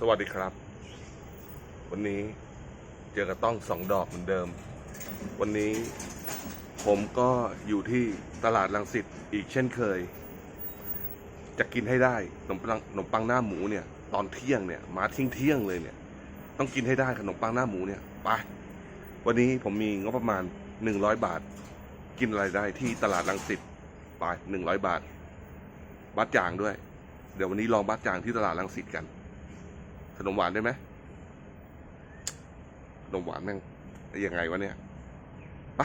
สวัสดีครับ วันนี้เจอกับต้องสองดอกเหมือนเดิม วันนี้ผมก็อยู่ที่ตลาดลังสิตอีกเช่นเคย จะกินให้ได้ขนมปังขนมปังหน้าหมูเนี่ย ตอนเที่ยงเนี่ยมาเที่ยงเที่ยงเลยเนี่ย ต้องกินให้ได้ขนมปังหน้าหมูเนี่ยไปวันนี้ผมมีงบประมาณหนึ่งร้อยบาท กินอะไรได้ที่ตลาดลังสิตไปหนึ่งร้อยบาทบัตรจางด้วย เดี๋ยววันนี้ลองบัตรจางที่ตลาดลังสิตกัน ขนมหวานได้ไหมขนมหวานแม่งยังไงวะเนี่ย ไป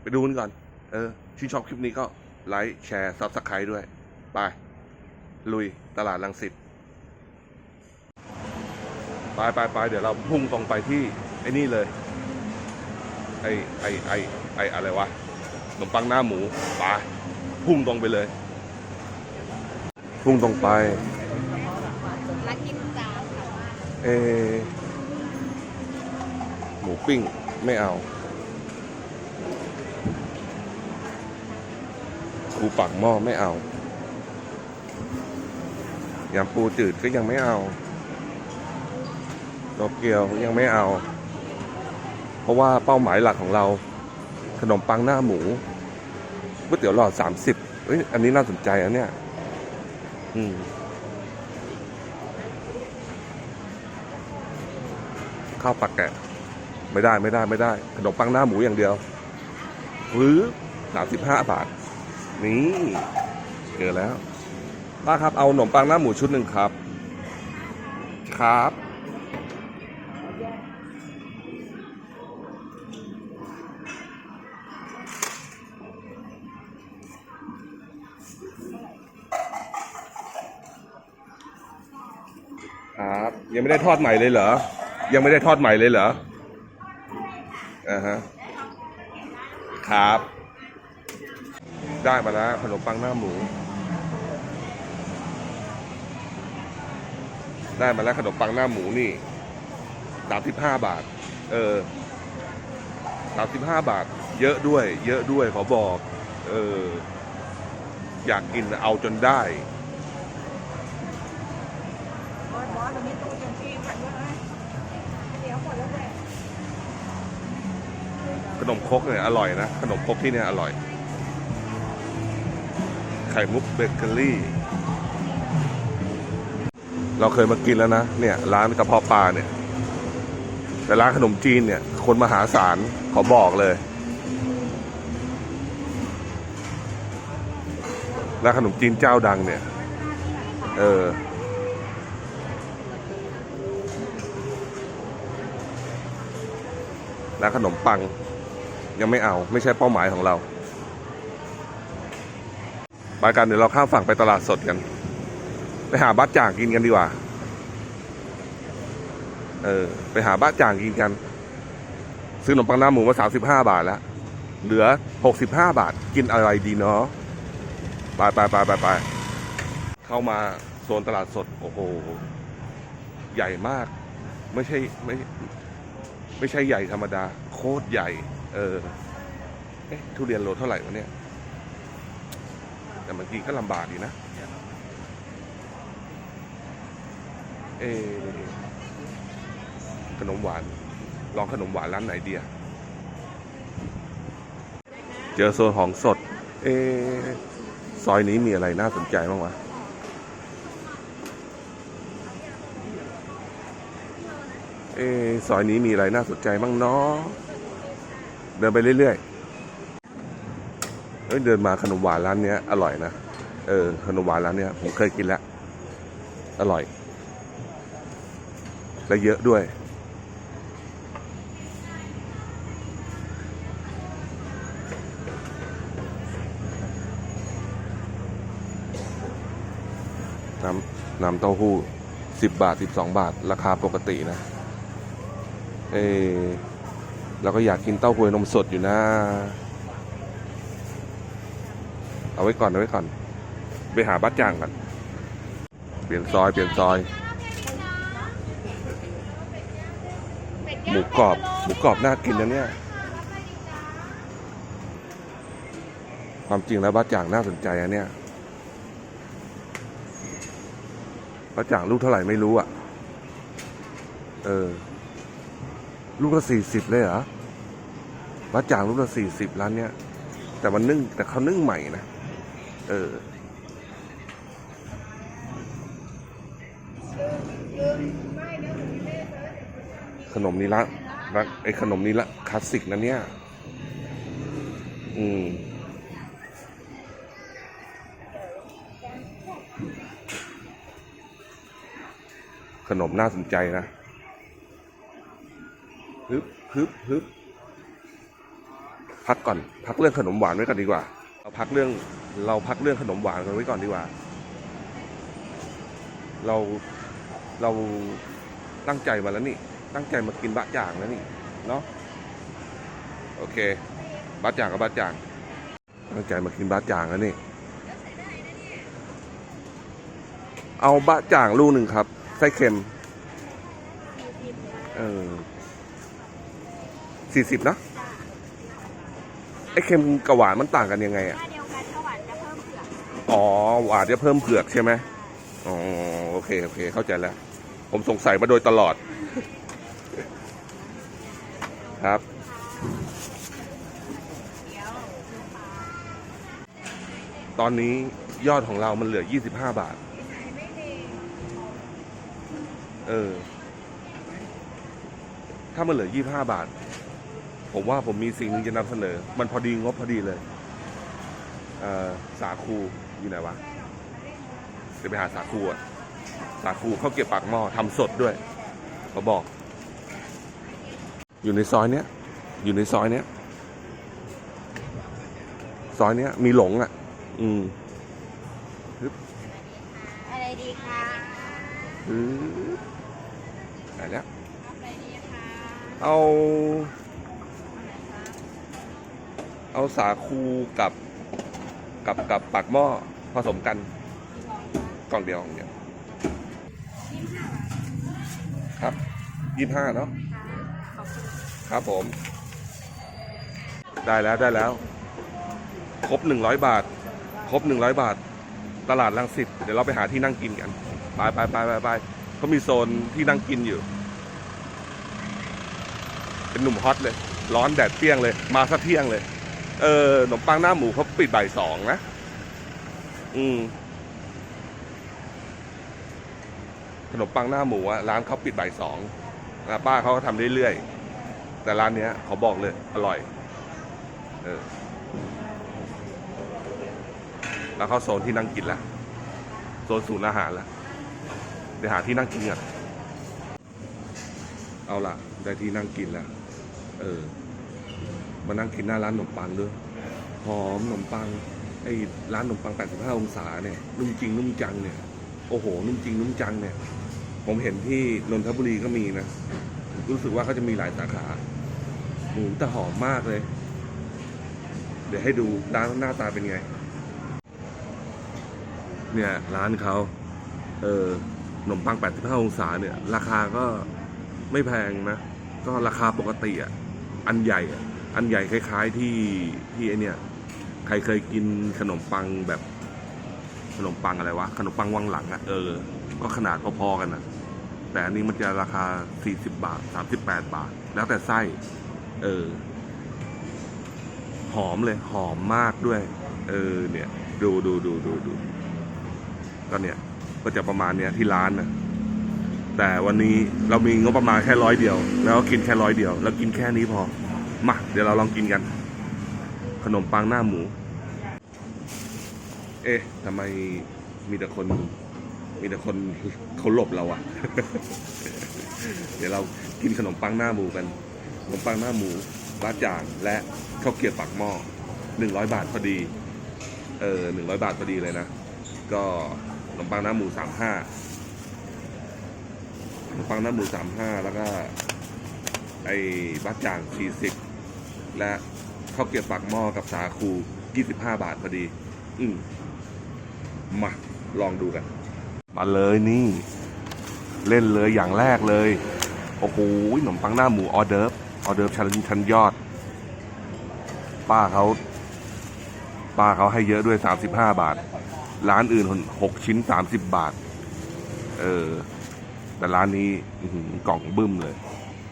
ไปดูกันก่อน เออที่นชอบคลิปนี้ก็ไลค์แชร์ซับสไครต์ด้วย ไป ลุยตลาดลังสิตไปไปไปเดี๋ยวเราพุ่งตรงไปที่ ไอ้นี่เลย ไอ้ไอ้ไอ้ไอ้อะไรวะขนมปังหน้าหมูไปพุ่งตรงไปเลย พุ่งตรงไป รักกินจานค่ะ เอหมูปิ้งไม่เอาคูปักหม้อไม่เอายำปูจืดก็ยังไม่เอาโตเกียวก็ยังไม่เอา เพราะว่าเป้าหมายหลักของเรา ขนมปังหน้าหมูก๋วยเตี๋ยวหลอดสามสิบเอ้ยอันนี้น่าสนใจอันเนี้ยอืม ข้าวปักแกะ ไม่ได้ไม่ได้ไม่ได้ ขนมปังหน้าหมูอย่างเดียว หรือสามสิบห้าบาท นี่เจอแล้วป้าครับเอาขนมปังหน้าหมูชุดหนึ่งครับ ครับครับยังไม่ได้ทอดใหม่เลยเหรอ ยังไม่ได้ทอดใหม่เลยเหรออ่าฮะครับ ได้มาแล้วขนมปังหน้าหมู ได้มาแล้วขนมปังหน้าหมูนี่สามสิบห้าบาท เออสามสิบห้าบาท เยอะด้วย เยอะด้วยขอบอก เออ อยากกินเอาจนได้ บอสบอสตรงนี้ตู้ยังชีพค่ะด้วยนะเดี๋ยวหมดแล้วแหละ ขนมครกเนี่ยอร่อยนะ ขนมครกที่เนี่ยอร่อย ไข่มุกเบเกอรี่ เราเคยมากินแล้วนะ เนี่ยร้านกระเพาะปลาเนี่ย แต่ร้านขนมจีนเนี่ย คนมหาศาลขอบอกเลย ร้านขนมจีนเจ้าดังเนี่ย เออร้านขนมปัง ยังไม่เอาไม่ใช่เป้าหมายของเราไปกันเดี๋ยวเราข้ามฝั่งไปตลาดสดกันไปหาบ้าจ่างกินกันดีกว่า เออ ไปหาบ้าจ่างกินกัน ซื้อขนมปังหน้าหมูมาสามสิบห้าบาทแล้ว เหลือหกสิบห้าบาท กินอะไรดีเนาะไปไปไปไปไปเข้ามาโซนตลาดสด โอ้โห ใหญ่มาก ไม่ใช่ไม่ ไม่ใช่ใหญ่ธรรมดา โคตรใหญ่ เออเอ๊ะทุเรียนโลเท่าไหร่วะเนี่ย แต่บางทีก็ลำบากดีนะ เอะขนมหวาน ลองขนมหวานร้านไหนดีอะเจอโซนของสด เอะซอยนี้มีอะไรน่าสนใจบ้างวะเอะซอยนี้มีอะไรน่าสนใจบ้างเนาะ เดินไปเรื่อยๆเอ้ยเดินมาขนมหวานร้านเนี้ยอร่อยนะ เออขนมหวานร้านเนี้ยผมเคยกินแล้ว อร่อย และเยอะด้วย น้ำน้ำเต้าหู้สิบบาทสิบสองบาท ราคาปกตินะ เอ อเราก็อยากกินเต้าหวยนมสดอยู่นะ เอาไว้ก่อนเอาไว้ก่อน ไปหาบ้าจ่างก่อน เปลี่ยนซอย เปลี่ยนซอย หมูกรอบ หมูกรอบน่ากินนะเนี่ย ความจริงแล้วบ้าจ่างน่าสนใจอะเนี่ยป้าจ่างลูกเท่าไหร่ไม่รู้อะ เออลูกละสี่สิบเลยเหรอ ป้าจ่างลูกละสี่สิบร้านเนี้ย แต่มันนึ่งแต่เขานึ่งใหม่นะ เออ ขนมนี้ละรักไอ้ขนมนี้ละคลาสสิกนะเนี่ย อืมขนมน่าสนใจนะฮึบฮึบฮึบ พักก่อนพักเรื่องขนมหวานไว้ก่อนดีกว่า เราพักเรื่องเราพักเรื่องขนมหวานกันไว้ก่อนดีกว่า เราเราตั้งใจมาแล้วนี่ ตั้งใจมากินบะจ่างแล้วนี่เนาะโอเคบะจ่างกับบะจ่าง ตั้งใจมากินบะจ่างแล้วนี่ เอาบะจ่างลูกหนึ่งครับไส้เค็มเออสี่สิบนะ ไอ้เค็มกับหวานมันต่างกันยังไงอะ ถ้าเดียวกันถ้าหวานจะเพิ่มเผือกอ๋อหวานจะเพิ่มเผือกใช่ไหมอ๋อโอเคโอเค เข้าใจแล้ว ผมสงสัยมาโดยตลอด ครับ ตอนนี้ยอดของเรามันเหลือ 25 บาท เออ ถ้ามันเหลือ 25 บาท ผมว่าผมมีสิ่งหนึงจะนำเสนอ มันพอดีงบพอดีเลยเอ่อสาคูอยู่ไหนวะเดี๋ยวไปหาสาคูอะสาคูเขาวเก็บปากหม้อทำสดด้วยเขาบอก อยู่ในซอยเนี้ย อยู่ในซอยเนี้ย ซอยเนี้ยมีหลงอะ อืมอะไรดีคะฮึบไหนแล้วอะไรดีคะเอา เอาสาคูกับกับกับปากหม้อผสมกันกล่องเดียวกล่องเดียวครับยี่ห้าเนาะครับผม ได้แล้วได้แล้ว ครบหนึ่งร้อยบาท ครบหนึ่งร้อยบาท ตลาดลังสิตเดี๋ยวเราไปหาที่นั่งกินกันไปไปไปไปไปเขามีโซนที่นั่งกินอยู่ เป็นหนุ่มฮอตเลย ร้อนแดดเปรี้ยงเลย มาสักเที่ยงเลย เออขนมปังหน้าหมูเขาปิดบ่ายสองนะ อืมขนมปังหน้าหมูอะร้านเขาปิดบ่ายสองป้าเขาก็ทำเรื่อยๆ แต่ร้านเนี้ยเขาบอกเลย อร่อย เออ แล้วเขาโซนที่นั่งกินละโซนศูนย์อาหารละเดี๋ยวหาที่นั่งกินก่อนเอาล่ะ ได้ที่นั่งกินแล้ว เออ มานั่งกินหน้าร้านขนมปังด้วยหอมขนมปังไอ้ร้านขนมปัง 85 องศาเนี่ยนุ่มจริงนุ่มจังเนี่ยโอ้โหนุ่มจริงนุ่มจังเนี่ย ผมเห็นที่นนทบุรีก็มีนะรู้สึกว่าเขาจะมีหลายสาขาหมูแต่หอมมากเลย เดี๋ยวให้ดูร้านหน้าตาเป็นไง เนี่ยร้านเขาเออขนมปัง 85 องศาเนี่ย ราคาก็ไม่แพงนะ ก็ราคาปกติอะ อันใหญ่อะ อันใหญ่คล้ายๆที่ที่ไอเนี่ยใครเคยกินขนมปังแบบขนมปังอะไรวะ ขนมปังวังหลังอะเออ ก็ขนาดพอๆกันนะแต่อันนี้มันจะราคา 40 บาท 38 บาท แล้วแต่ไส้ เออ หอมเลย หอมมากด้วย เออ เนี่ย ดูดูดูดูดูก็เนี่ย ก็จะประมาณเนี้ยที่ร้านนะแต่วันนี้เรามีงบประมาณแค่ร้อยเดียว แล้วกินแค่ร้อยเดียว แล้วกินแค่นี้พอ มาเดี๋ยวเราลองกินกัน ขนมปังหน้าหมู เอ๊ะทำไมมีแต่คน มีแต่คนเขาหลบเราอะเดี๋ยวเรากินขนมปังหน้าหมูกัน ขนมปังหน้าหมูบ้าจ่างและข้าวเกรี๊ยวปากหม้อหนึ่งร้อยบาทพอดี เออหนึ่งร้อยบาทพอดีเลยนะ ก็ขนมปังหน้าหมูสามห้าขนมปังหน้าหมูสามห้าแล้วก็ไอ้บ้าจ่างสี่สิบ และข้าวเกรี๊ยวปากหม้อกับสาคูยี่สิบาทพอดี อืมมา ลองดูกัน มาเลยนี่ เล่นเลยอย่างแรกเลย โอ้โหขนมปังหน้าหมูออเดิร์ฟออเดิร์ฟชั้นชั้นยอด ป้าเขาป้าเขาให้เยอะด้วยสามสิบาท ร้านอื่นหกชิ้นสามสิบาท เออ แต่ร้านนี้กล่องบึ้มเลย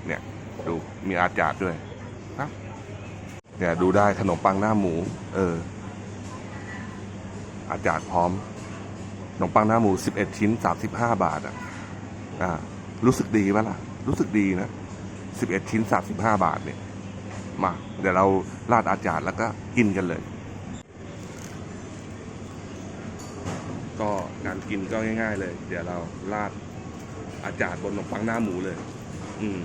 เนี่ย ดู มีอาจารย์ด้วย เนี่ยดูได้ขนมปังหน้าหมู เออ อาจารย์พร้อม ขนมปังหน้าหมู 11 ชิ้น 35 บาทอะ อ่า รู้สึกดีปะล่ะ รู้สึกดีนะ 11 ชิ้น 35 บาทเนี่ย มา เดี๋ยวเราราดอาจารย์แล้วก็กินกันเลย ก็การกินก็ง่าย ๆ เลย เดี๋ยวเราราดอาจารย์บนขนมปังหน้าหมูเลย อืม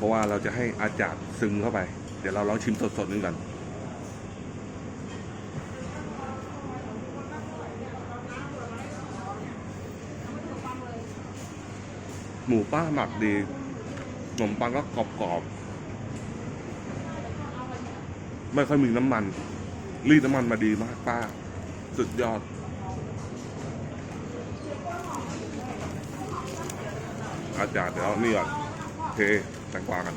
เพราะว่าเราจะให้อาจารย์ซึงเข้าไป เดี๋ยวเราลองชิมสดๆนึงกันหมูป้าหมักดีขนมปังก็กรอบๆ ไม่ค่อยมีน้ำมัน รีดน้ำมันมาดีมากป้า สุดยอด อาจารย์เดี๋ยวนี่ก่อนเท แตงกวากัน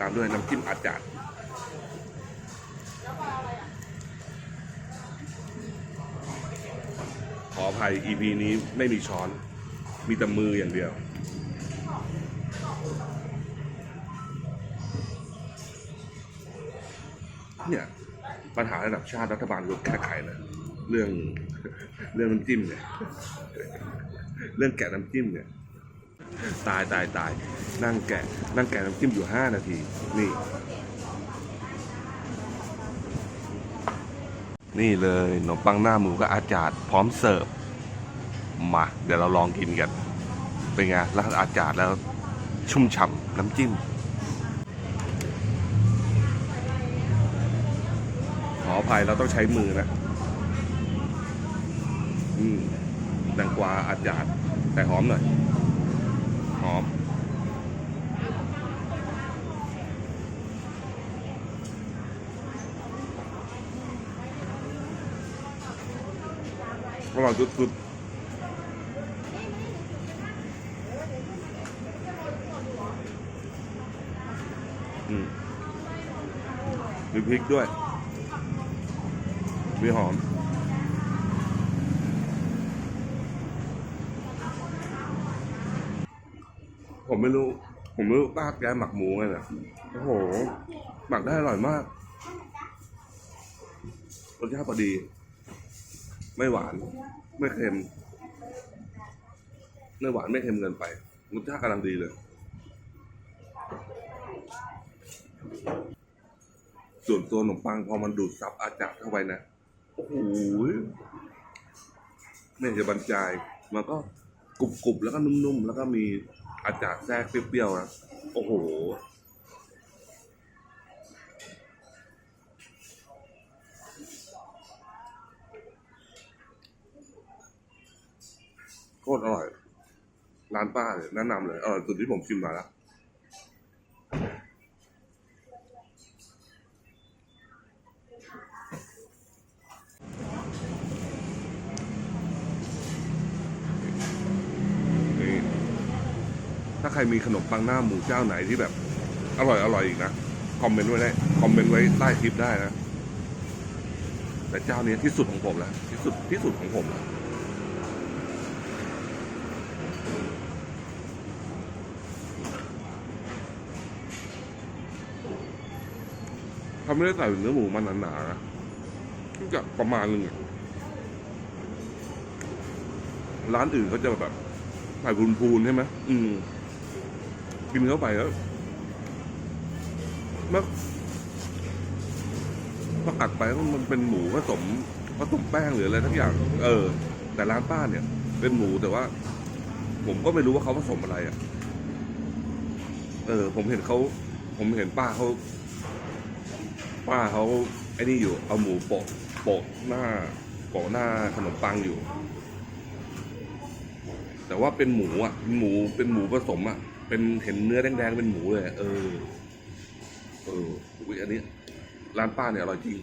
ตามด้วยน้ำจิ้มอาจารย์ขออภัย EP นี้ไม่มีช้อน มีแต่มืออย่างเดียว เนี่ยปัญหาระดับชาติรัฐบาลก็แก้ไขนะเรื่องเรื่องน้ำจิ้มเนี่ยเรื่องแกะน้ำจิ้มเนี่ย ตายตายตายนั่งแกะ นั่งแกะน้ำจิ้มอยู่ห้านาที นี่ นี่เลยขนมปังหน้าหมูกับอาจารย์พร้อมเสิร์ฟมาเดี๋ยวเราลองกินกัน เป็นไงแล้วอาจารย์แล้วชุ่มฉ่ำน้ำจิ้ม ขออ ภัยเราต้องใช้มือนะอืมแตงกวาอาจารย์แต่หอมหน่อยหอมอร่อยสุดๆอืมมีพริกด้วย มีหอม ผมไม่รู้ ผมไม่รู้ป้าแกหมักหมูไงเนี่โอ้โห หมักได้อร่อยมากรสชาติพอดี ไม่หวาน ไม่เค็ม ไม่หวานไม่เค็มเกินไปรสชาติกำลังดีเลย ส่วนตัวขนมปังพอมันดูดซับอาจารเข้าไปนะ อ้โหไม่จะบรรยายมันก็กรุบๆแล้วก็นุ่มๆ แล้วก็มีอาจารย์แทรกเปรี้ยวๆนะโอ้โห โคตรอร่อย ร้านป้าเลยแนะนำเลยอร่อยสุดที่ผมกินมาแล้ว นี่ ถ้าใครมีขนมปังหน้าหมูเจ้าไหนที่แบบ อร่อยอร่อยอีกนะคอมเมนต์ไว้ได้คอมเมนต์ไว้ใต้คลิปได้นะ แต่เจ้านี้ที่สุดของผมแล้วที่สุดที่สุดของผมแล้วเขาไม่ได้ใส่เนื้อหมูมันหนาๆนะก็ประมาณนึงอะร้านอื่นเขาจะแบบใส่พูนๆใช่ไหมอืม กินเข้าไปแล้วเมื่อพอกัดไปแล้วมันเป็นหมูผสมผสมแป้งหรืออะไรทั้งอย่าง เออ แต่ร้านป้าเนี่ย เป็นหมูแต่ว่า ผมก็ไม่รู้ว่าเขาผสมอะไรอะ เออ ผมเห็นเขาผมเห็นป้าเขาป้าเขาไอ้นี่อยู่ เอาหมูโปะโปะหน้าโปะหน้าขนมปังอยู่ แต่ว่าเป็นหมูอะเป็นหมูเป็นหมูผสมอะ เป็นเห็นเนื้อแดงๆเป็นหมูเลย เออ เอออุ้ยอันนี้ ร้านป้าเนี่ยอร่อยจริง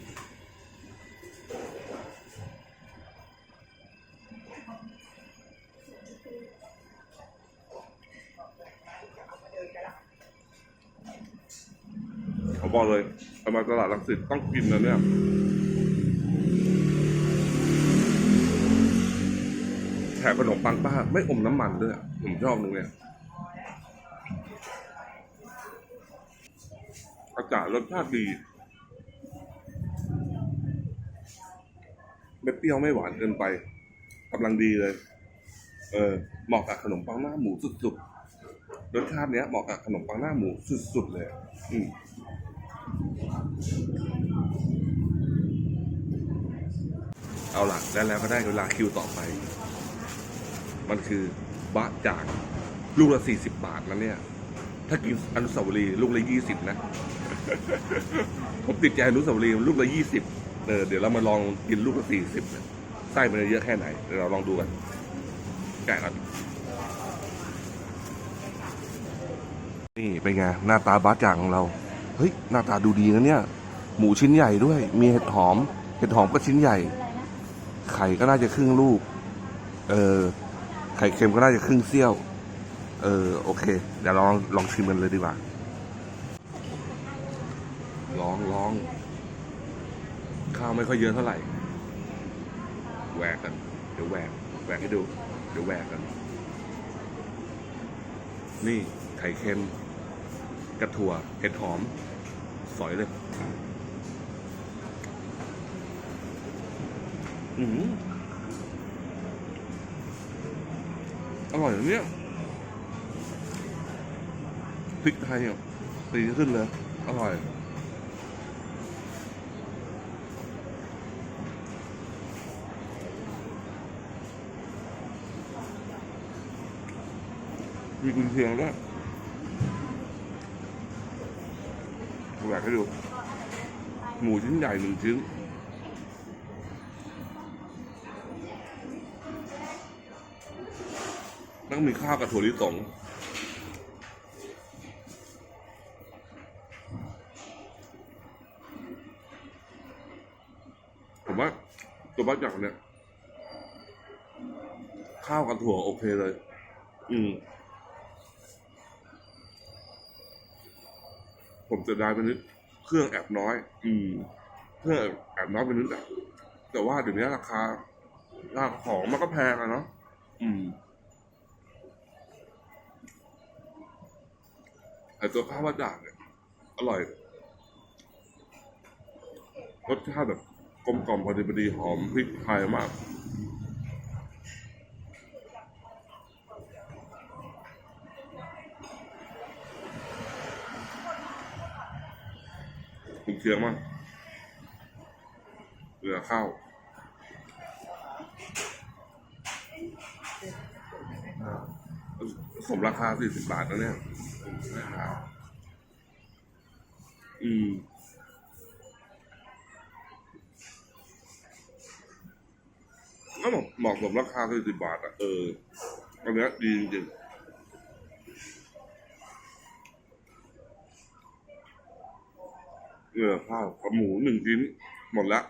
ผมบอกเลยเอามาตลาดลังสิตต้องกินนะเนี่ยแถมขนมปังป้าไม่อมน้ำมันด้วย ผมชอบตรงเนี้ย อากาศรสชาติดี ไม่เปรี้ยวไม่หวานเกินไปกำลังดีเลย เออเหมาะกับขนมปังหน้าหมูสุดๆรสชาติเนี้ยเหมาะกับขนมปังหน้าหมูสุดๆเลย อืมเอาล่ะได้แล้วก็ได้เวลาคิวต่อไป มันคือบะจางลูกละสี่สิบบาทนะเนี่ย ถ้ากินอนุสาวรีย์ลูกละยี่สิบนะ ผมติดใจอนุสาวรีย์ลูกละยี่สิบเออเดี๋ยวเรามาลองกินลูกละสี่สิบไส้มันเยอะแค่ไหนเดี๋ยวเราลองดูกันแกะกันนี่เป็นไงหน้าตาบะจ่างของเราเฮ้ยหน้าตาดูดีนะเนี่ย หมูชิ้นใหญ่ด้วย มีเห็ดหอม เห็ดหอมก็ชิ้นใหญ่ ไข่ก็น่าจะครึ่งลูก เออไข่เค็มก็น่าจะครึ่งเสี้ยว เออโอเค เดี๋ยวลองลองชิมกันเลยดีกว่า ลองลองข้าวไม่ค่อยเยอะเท่าไหร่แหวกกัน เดี๋ยวแหวกแหวกให้ดู เดี๋ยวแหวกกัน นี่ไข่เค็มกระถั่วเห็ดหอม สอยเลยอืออร่อยนะเนี่ยพริกไทยอะตีขึ้นเลย อร่อย มีกุนเชียงด้วยอยากให้ดู หมูชิ้นใหญ่หนึ่งชิ้นต้องมีข้าวกับถั่วลิสงผมว่าตัวบ้าจักเนี่ย ข้าวกับถั่วโอเคเลย อืม ผมจะได้ไปนิดเครื่องแอบน้อย อืมเครื่องแอบน้อยไปนิดอะแต่ว่าเดี๋ยวนี้ราคาราคาของมันก็แพงอะเนาะอืมไอตัวข้าวว่าด่างเนี่ยอร่อยรสชาติแบบกลมกล่อมพอดีพอดีหอมพริกไทยมาก เชียงมากเหลือข้าวสมราคาสี่สิบบาทแล้วเนี่ยราคาอืมก็บอกเหมาะสมราคาสี่สิบบาทอะเอออันเนี้ยดีจริงๆ เออข้าวกับหมูหนึ่งชิ้น หมดละ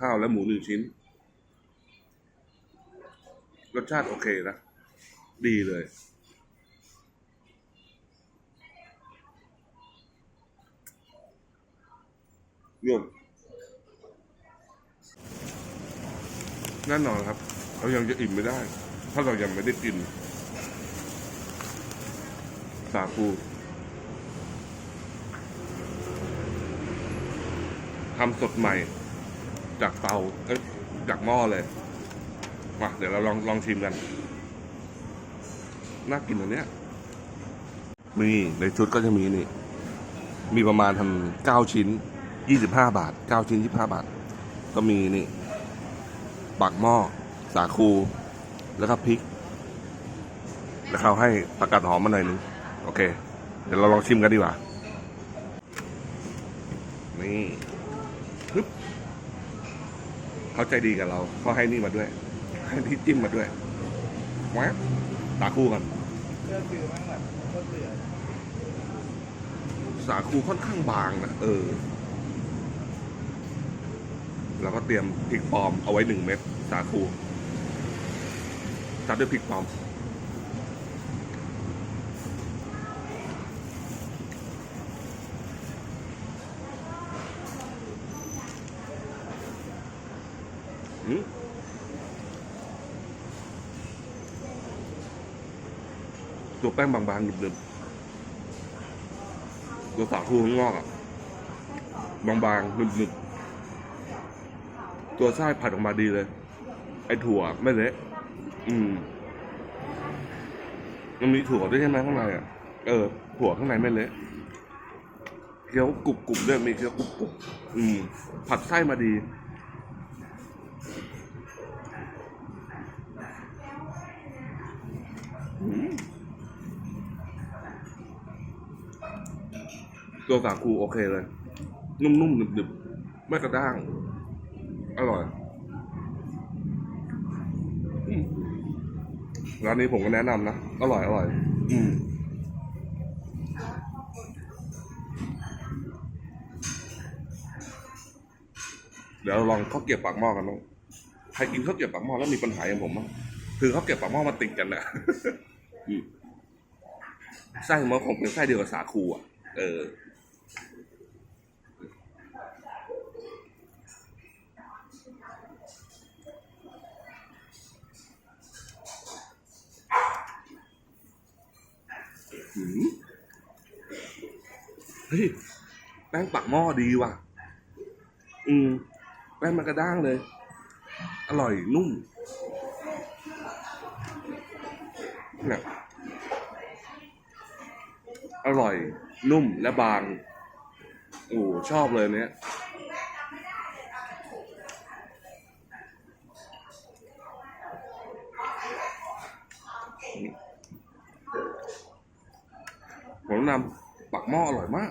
ข้าวและหมูหนึ่งชิ้น รสชาติโอเคนะ ดีเลยรวมแน่นอนครับ เรายังจะอิ่มไม่ได้ ถ้าเรายังไม่ได้กิน สาคูทำสดใหม่ จากเตาเอ้ยจากหม้อเลย มาเดี๋ยวเราลองลองชิมกัน น่ากินอันเนี้ย มีในชุดก็จะมีนี่ มีประมาณทำเก้าชิ้นยี่สิบห้าบาทเก้าชิ้นยี่สิบห้าบาท ก็มีนี่ปักหม้อ สาคู แล้วก็พริก แล้วเขาให้ผักกาดหอมมาหน่อยนึง โอเค เดี๋ยวเราลองชิมกันดีกว่า นี่ฮึบเขาใจดีกับเราเขาให้นี่มาด้วย ให้ที่จิ้มมาด้วยแวบสาคูกันตรเบื่อสาคูค่อนข้างบางนะเออ แล้วก็เตรียมพริกปลอมเอาไว้หนึ่งเม็ดสาคูจัดด้วยพริกปลอม แป้งบางๆหนึบๆตัวสาคูข้างนอกอะบางๆหนึบๆตัวไส้ผัดออกมาดีเลย ไอ้ถั่วไม่เละอืมมันมีถั่วด้วยใช่ไหมข้างในอะเออถั่วข้างในไม่เละเคี้ยวกรุบกรุบๆด้วยมีเคี้ยวกรุบกรุบๆอืม ผัดไส้มาดีอื ตัวสาคูโอเคเลย นุ่มๆหนึบๆ ไม่กระด้าง อร่อยอืมร้านนี้ผมก็แนะนำนะ อร่อยอร่อย อืมเดี๋ยวเราลองข้าวเกรี๊ยวปากหม้อกันบ้างใครกินข้าวเกรี๊ยวปากหม้อแล้วมีปัญหาอย่างผมบ้างคือข้าวเกรี๊ยวปากหม้อมันติดกันนะอืมไส้มันคงเป็นไส้เดียวกับสาคูอะ เออ เฮ้ยแป้งปักหม้อดีว่ะ อืมแป้งมันกระด้างเลย อร่อยนุ่มเนี่ยอร่อยนุ่มและบาง โอ้ชอบเลยเนี้ยผมแนะนำปัก หม้ออร่อยมาก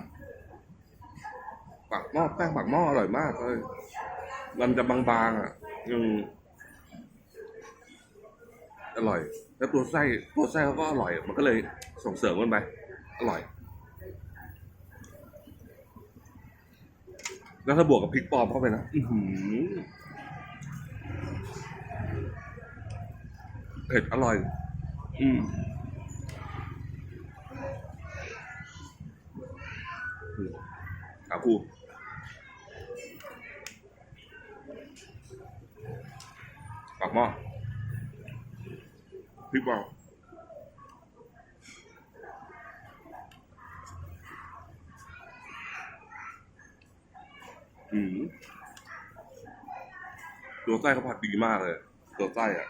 ปักหม้อแป้งปักหม้ออร่อยมากเลย มันจะบางๆอะอืมอร่อย แล้วตัวไส้ตัวไส้เขาก็อร่อย มันก็เลยส่งเสริมกันไป อร่อย แล้วถ้าบวกกับพริกปลอมเข้าไปนะอืเผ็ดอร่อย อืม อืมอาคูปากหม้อพริกปลออืมตัวไส้เขาผัดดีมากเลย ตัวไส้อะ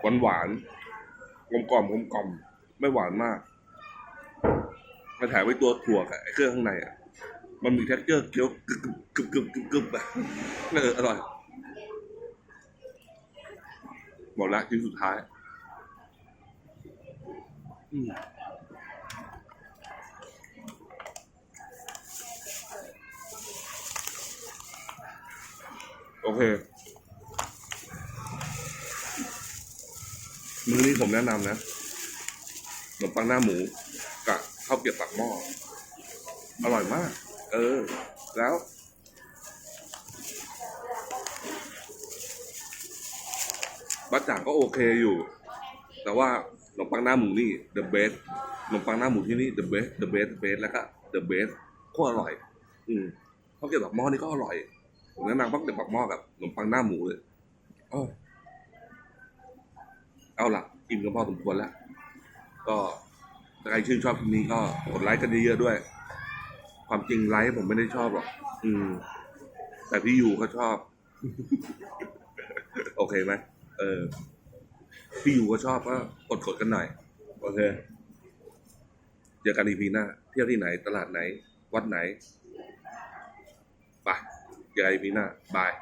หวานหวานกลมกล่อมกลมกล่อมไม่หวานมาก มาแถมไว้ตัวถั่วกับไอ้เครื่องข้างในอะมันมี t e x t เจอร์เคี้ยวกรึบกรึบกรึบกรึบกรึบแบบเอออร่อยหมดละชิ้นสุดท้ายอืมโอเค มื้อนี้ผมแนะนำนะขนมปังหน้าหมูกับ ข้าวเกรี๊ยวปากหม้ออร่อยมาก เออ แล้ว บัจจ่างก็โอเคอยู่ แต่ว่าขนมปังหน้าหมูนี่ the best ขนมปังหน้าหมูที่นี่ the best the best best แล้วก็ the best โคตรอร่อย อืมข้าวเกรี๊ยวปากหม้อนี่ก็อร่อยผมแนะนำข้าวเปียวปากหม้อกับขนมปังหน้าหมูเลยเออเอาล่ะอิ่มกันพอสมควรแล้ว ก็ ใครชื่นชอบคลิปนี้ก็กดไลค์กันเยอะๆด้วย ความจริงไลค์ผมไม่ได้ชอบหรอก อืม แต่พี่ยูเขาชอบ โอเคไหมเออ พี่ยูก็ชอบก็กดกดๆกันหน่อย โอเค เจอกันอีพีหน้า เที่ยวที่ไหน ตลาดไหน วัดไหน ไป เจอกันอีพีหน้า บาย